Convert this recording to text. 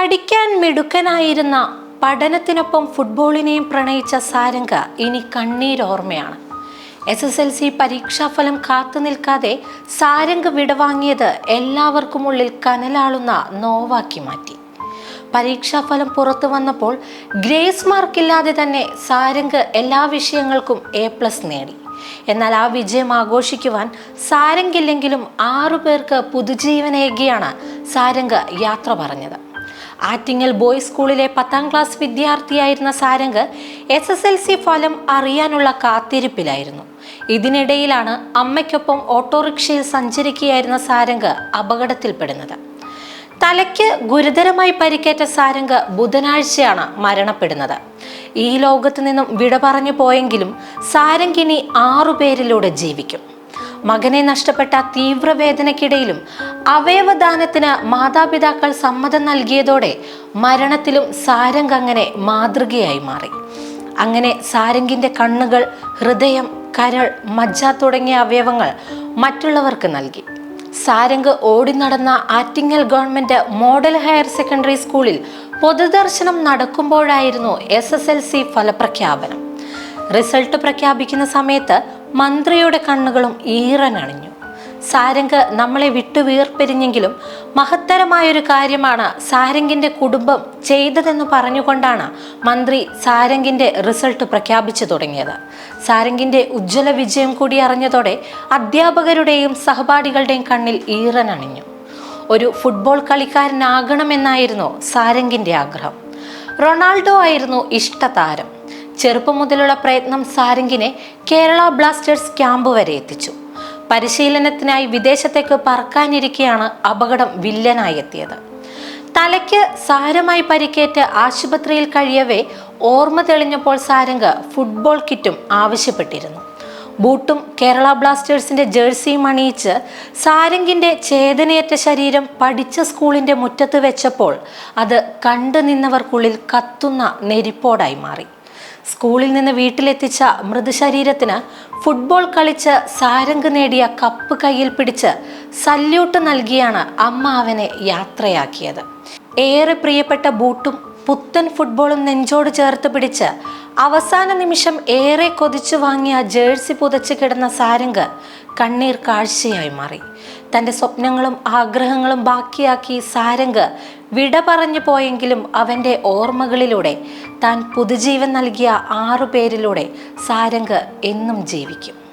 പഠിക്കാൻ മിടുക്കനായിരുന്ന പഠനത്തിനൊപ്പം ഫുട്ബോളിനെയും പ്രണയിച്ച സാരംഗ ഇനി കണ്ണീരോർമ്മയാണ് എസ് എസ് എൽ സി പരീക്ഷാഫലം കാത്തു നിൽക്കാതെ സാരംഗ് വിടവാങ്ങിയത് എല്ലാവർക്കുമുള്ളിൽ കനലാളുന്ന നോവാക്കി മാറ്റി. പരീക്ഷാഫലം പുറത്തു വന്നപ്പോൾ ഗ്രേസ് മാർക്കില്ലാതെ തന്നെ സാരംഗ് എല്ലാ വിഷയങ്ങൾക്കും എ പ്ലസ് നേടി. എന്നാൽ ആ വിജയം ആഘോഷിക്കുവാൻ സാരംഗില്ലെങ്കിലും ആറു പേർക്ക് പുതുജീവനേകിയാണ് സാരംഗ് യാത്ര പറഞ്ഞത്. ആറ്റിങ്ങൽ ബോയ്സ് സ്കൂളിലെ പത്താം class വിദ്യാർത്ഥിയായിരുന്ന Sarang S S L C ഫലം അറിയാനുള്ള കാത്തിരിപ്പിലായിരുന്നു. ഇതിനിടയിലാണ് അമ്മയ്ക്കൊപ്പം ഓട്ടോറിക്ഷയിൽ സഞ്ചരിക്കുകയായിരുന്ന സാരംഗ് അപകടത്തിൽപ്പെടുന്നത്. തലയ്ക്ക് ഗുരുതരമായി പരിക്കേറ്റ സാരംഗ് ബുധനാഴ്ചയാണ് മരണപ്പെടുന്നത്. ഈ ലോകത്ത് നിന്നും വിട പറഞ്ഞു പോയെങ്കിലും സാരംഗിനി ആറുപേരിലൂടെ ജീവിക്കും. മകനെ നഷ്ടപ്പെട്ട തീവ്രവേദനക്കിടയിലും അവയവദാനത്തിന് മാതാപിതാക്കൾ സമ്മതം നൽകിയതോടെ മരണത്തിലും സാരംഗ് അങ്ങനെ മാതൃകയായി മാറി. അങ്ങനെ സാരംഗിന്റെ കണ്ണുകൾ ഹൃദയം കരൾ മജ്ജ തുടങ്ങിയ അവയവങ്ങൾ മറ്റുള്ളവർക്ക് നൽകി. സാരംഗ് ഓടി നടന്ന Attingal government model higher secondary സ്കൂളിൽ പൊതുദർശനം നടക്കുമ്പോഴായിരുന്നു എസ് എസ് എൽ സി ഫലപ്രഖ്യാപനം. റിസൾട്ട് പ്രഖ്യാപിക്കുന്ന സമയത്ത് മന്ത്രിയുടെ കണ്ണുകളും ഈറനണിഞ്ഞു സാരംഗ് നമ്മളെ വിട്ടു വീർപ്പെരിഞ്ഞെങ്കിലും മഹത്തരമായൊരു കാര്യമാണ് സാരംഗിന്റെ കുടുംബം ചെയ്തതെന്ന് പറഞ്ഞുകൊണ്ടാണ് മന്ത്രി സാരംഗിന്റെ റിസൾട്ട് പ്രഖ്യാപിച്ചു തുടങ്ങിയത്. സാരംഗിന്റെ ഉജ്ജ്വല വിജയം കൂടി അറിഞ്ഞതോടെ അധ്യാപകരുടെയും സഹപാഠികളുടെയും കണ്ണിൽ ഈറനണിഞ്ഞു ഒരു ഫുട്ബോൾ കളിക്കാരനാകണമെന്നായിരുന്നു സാരംഗിന്റെ ആഗ്രഹം. റൊണാൾഡോ ആയിരുന്നു ഇഷ്ടതാരം ചെറുപ്പം മുതലുള്ള പ്രയത്നം സാരംഗിനെ കേരള ബ്ലാസ്റ്റേഴ്സ് ക്യാമ്പ് വരെ എത്തിച്ചു. പരിശീലനത്തിനായി വിദേശത്തേക്ക് പറക്കാനിരിക്കെയാണ് അപകടം വില്ലനായി എത്തിയത്. തലയ്ക്ക് സാരമായി പരിക്കേറ്റ് ആശുപത്രിയിൽ കഴിയവേ ഓർമ്മ തെളിഞ്ഞപ്പോൾ സാരംഗ് ഫുട്ബോൾ കിറ്റും ആവശ്യപ്പെട്ടിരുന്നു. ബൂട്ടും കേരള ബ്ലാസ്റ്റേഴ്സിന്റെ ജേഴ്സിയും അണിയിച്ച് സാരംഗിന്റെ ചേതനയേറ്റ ശരീരം പഠിച്ച സ്കൂളിന്റെ മുറ്റത്ത് വെച്ചപ്പോൾ അത് കണ്ടു നിന്നവർക്കുള്ളിൽ കത്തുന്ന നെരിപ്പോടായി മാറി. സ്കൂളിൽ നിന്ന് വീട്ടിലെത്തിച്ച മൃതശരീരത്തിന് ഫുട്ബോൾ കളിച്ച് സാരംഗ് നേടിയ കപ്പ് കയ്യിൽ പിടിച്ച് സല്യൂട്ട് നൽകിയാണ് അമ്മ അവനെ യാത്രയാക്കിയത്. ഏറെ പ്രിയപ്പെട്ട ബൂട്ടും പുത്തൻ ഫുട്ബോളും നെഞ്ചോട് ചേർത്ത് പിടിച്ച് അവസാന നിമിഷം ഏറെ കൊതിച്ചു വാങ്ങിയ ജേഴ്സി പുതച്ച് കിടന്ന സാരംഗ് കണ്ണീർ കാഴ്ചയായി മാറി. തന്റെ സ്വപ്നങ്ങളും ആഗ്രഹങ്ങളും ബാക്കിയാക്കി സാരംഗ് വിട പറഞ്ഞു പോയെങ്കിലും അവന്റെ ഓർമ്മകളിലൂടെ താൻ പുതുജീവൻ നൽകിയ ആറു പേരിലൂടെ സാരംഗ് എന്നും ജീവിക്കും.